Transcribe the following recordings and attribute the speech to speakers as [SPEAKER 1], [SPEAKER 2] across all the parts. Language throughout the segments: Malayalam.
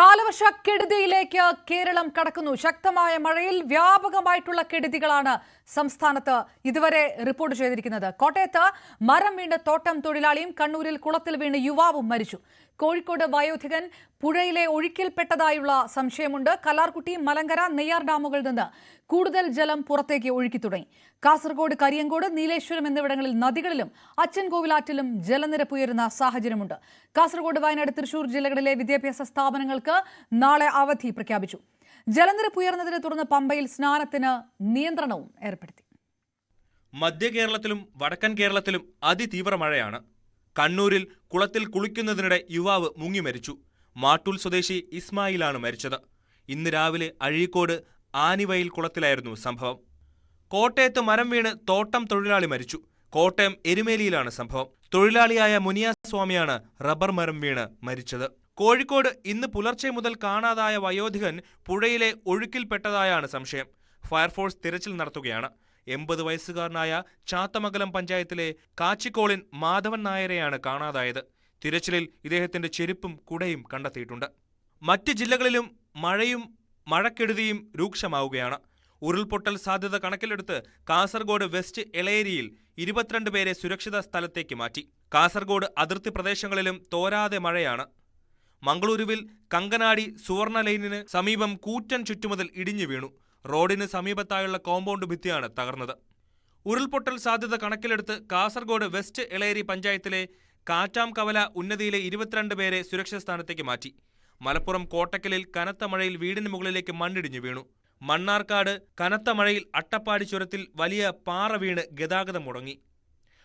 [SPEAKER 1] കാലവർഷക്കെടുതിയിലേക്ക് കേരളം കടക്കുന്നു. ശക്തമായ മഴയിൽ വ്യാപകമായിട്ടുള്ള കെടുതികളാണ് സംസ്ഥാനത്ത് ഇതുവരെ റിപ്പോർട്ട് ചെയ്തിരിക്കുന്നത്. കോട്ടയത്ത് മരം വീണ് തോട്ടം തൊഴിലാളിയും കണ്ണൂരിൽ കുളത്തിൽ വീണ് യുവാവും മരിച്ചു. കോഴിക്കോട് വയോധികൻ പുഴയിലെ ഒഴുക്കിൽപ്പെട്ടതായുള്ള സംശയമുണ്ട്. കലാർകുട്ടി മലങ്കര നെയ്യാർ ഡാമുകളിൽ നിന്ന് കൂടുതൽ ജലം പുറത്തേക്ക് ഒഴുക്കി തുടങ്ങി. കാസർഗോഡ് കരിയങ്കോട് നീലേശ്വരം എന്നിവിടങ്ങളിൽ നദികളിലും അച്ചൻകോവിലാറ്റിലും ജലനിരപ്പ് ഉയരുന്ന സാഹചര്യമുണ്ട്. കാസർഗോഡ് വയനാട് തൃശൂർ ജില്ലകളിലെ വിദ്യാഭ്യാസ സ്ഥാപനങ്ങൾക്ക് നാളെ അവധി പ്രഖ്യാപിച്ചു. ജലനിരപ്പ് ഉയർന്നതിനെ തുടർന്ന് പമ്പയിൽ സ്നാനത്തിന് നിയന്ത്രണവും ഏർപ്പെടുത്തി.
[SPEAKER 2] മധ്യ കേരളത്തിലും വടക്കൻ കേരളത്തിലും അതിതീവ്ര മഴയാണ്. കണ്ണൂരിൽ കുളത്തിൽ കുളിക്കുന്നതിനിടെ യുവാവ് മുങ്ങി മരിച്ചു. മാട്ടൂൽ സ്വദേശി ഇസ്മായിലാണ് മരിച്ചത്. ഇന്ന് രാവിലെ അഴീക്കോട് ആനിവയിൽ കുളത്തിലായിരുന്നു സംഭവം. കോട്ടയത്ത് മരം വീണ് തോട്ടം തൊഴിലാളി മരിച്ചു. കോട്ടയം എരുമേലിയിലാണ് സംഭവം. തൊഴിലാളിയായ മുനിയാസ്വാമിയാണ് റബ്ബർ മരം വീണ് മരിച്ചത്. കോഴിക്കോട് ഇന്ന് പുലർച്ചെ മുതൽ കാണാതായ വയോധികൻ പുഴയിലെ ഒഴുക്കിൽപ്പെട്ടതായാണ് സംശയം. ഫയർഫോഴ്സ് തിരച്ചിൽ നടത്തുകയാണ്. എൺപത് വയസ്സുകാരനായ ചാത്തമംഗലം പഞ്ചായത്തിലെ കാച്ചിക്കോളിൻ മാധവൻ നായരെയാണ് കാണാതായത്. തിരച്ചിലിൽ ഇദ്ദേഹത്തിന്റെ ചെരുപ്പും കുടയും കണ്ടെത്തിയിട്ടുണ്ട്. മറ്റ് ജില്ലകളിലും മഴയും മഴക്കെടുതിയും രൂക്ഷമാവുകയാണ്. ഉരുൾപൊട്ടൽ സാധ്യത കണക്കിലെടുത്ത് കാസർഗോഡ് വെസ്റ്റ് എളേരിയിൽ ഇരുപത്തിരണ്ട് പേരെ സുരക്ഷിത സ്ഥലത്തേക്ക് മാറ്റി. കാസർഗോഡ് അതിർത്തി പ്രദേശങ്ങളിലും തോരാതെ മഴയാണ്. മംഗളൂരുവിൽ കങ്കനാടി സുവർണ ലൈനിന് സമീപം കൂറ്റൻ ചുറ്റുമതിൽ ഇടിഞ്ഞു വീണു. റോഡിന് സമീപത്തായുള്ള കോമ്പൗണ്ട് ഭിത്തിയാണ് തകർന്നത്. ഉരുൾപൊട്ടൽ സാധ്യത കണക്കിലെടുത്ത് കാസർഗോഡ് വെസ്റ്റ് എളേരി പഞ്ചായത്തിലെ കാറ്റാം കവല ഉന്നതിയിലെ ഇരുപത്തിരണ്ട് പേരെ സുരക്ഷിത സ്ഥാനത്തേക്ക് മാറ്റി. മലപ്പുറം കോട്ടക്കലിൽ കനത്ത മഴയിൽ വീടിന് മുകളിലേക്ക് മണ്ണിടിഞ്ഞു വീണു. മണ്ണാർക്കാട് കനത്ത മഴയിൽ അട്ടപ്പാടി ചുരത്തിൽ വലിയ പാറ വീണ് ഗതാഗതം മുടങ്ങി.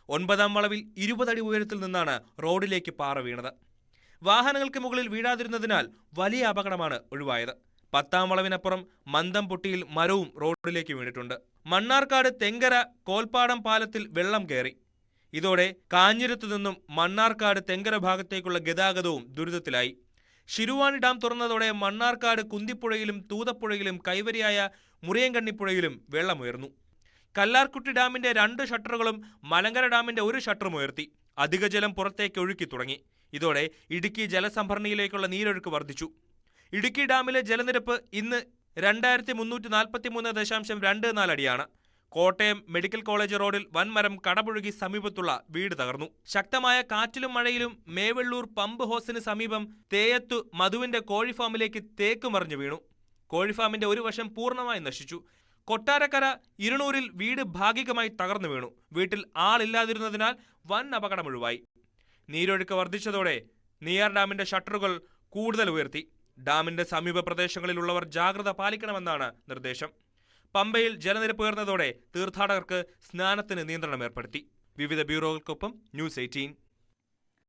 [SPEAKER 2] ഒൻപതാം വളവിൽ ഇരുപതടി ഉയരത്തിൽ നിന്നാണ് റോഡിലേക്ക് പാറ വീണത്. വാഹനങ്ങൾക്ക് മുകളിൽ വീഴാതിരുന്നതിനാൽ വലിയ അപകടമാണ് ഒഴിവായത്. പത്താം വളവിനപ്പുറം മന്ദം പൊട്ടിയിൽ മരവും റോഡിലേക്ക് വീണിട്ടുണ്ട്. മണ്ണാർക്കാട് തെങ്കര കോൽപ്പാടം പാലത്തിൽ വെള്ളം കയറി. ഇതോടെ കാഞ്ഞിരത്തു നിന്നും മണ്ണാർക്കാട് തെങ്കര ഭാഗത്തേക്കുള്ള ഗതാഗതവും ദുരിതത്തിലായി. ശിരുവാണി ഡാം തുറന്നതോടെ മണ്ണാർക്കാട് കുന്തിപ്പുഴയിലും തൂതപ്പുഴയിലും കൈവരിയായ മുറിയങ്കണ്ണിപ്പുഴയിലും വെള്ളമുയർന്നു. കല്ലാർക്കുട്ടി ഡാമിന്റെ രണ്ട് ഷട്ടറുകളും മലങ്കര ഡാമിന്റെ ഒരു ഷട്ടറും ഉയർത്തി. അധിക ജലം പുറത്തേക്ക് ഒഴുക്കി തുടങ്ങി. ഇതോടെ ഇടുക്കി ജലസംഭരണിയിലേക്കുള്ള നീരൊഴുക്ക് വർദ്ധിച്ചു. ഇടുക്കി ഡാമിലെ ജലനിരപ്പ് ഇന്ന് രണ്ടായിരത്തി മുന്നൂറ്റി നാൽപ്പത്തി മൂന്ന് ദശാംശം രണ്ട് നാലടിയാണ് കോട്ടയം മെഡിക്കൽ കോളേജ് റോഡിൽ വൻമരം കടപുഴകി സമീപത്തുള്ള വീട് തകർന്നു. ശക്തമായ കാറ്റിലും മഴയിലും മേവെള്ളൂർ പമ്പ് ഹോസിന് സമീപം തേയത്തു മധുവിന്റെ കോഴിഫാമിലേക്ക് തേക്ക് മറിഞ്ഞു വീണു. കോഴിഫാമിന്റെ ഒരു വശം പൂർണമായി നശിച്ചു. കൊട്ടാരക്കര ഇരുണൂരിൽ വീട് ഭാഗികമായി തകർന്നു വീണു. വീട്ടിൽ ആളില്ലാതിരുന്നതിനാൽ വൻ അപകടമൊഴിവായി നീരൊഴുക്ക് വർദ്ധിച്ചതോടെ നെയ്യാർ ഡാമിന്റെ ഷട്ടറുകൾ കൂടുതൽ ഉയർത്തി. ഡാമിന്റെ സമീപ പ്രദേശങ്ങളിലുള്ളവർ ജാഗ്രത പാലിക്കണമെന്നാണ് നിർദ്ദേശം. പമ്പയിൽ ജലനിരപ്പ് ഉയർന്നതോടെ തീർത്ഥാടകർക്ക് സ്നാനത്തിന് നിയന്ത്രണം ഏർപ്പെടുത്തി. വിവിധ ബ്യൂറോകൾക്കൊപ്പം ന്യൂസ് എയ്റ്റീൻ.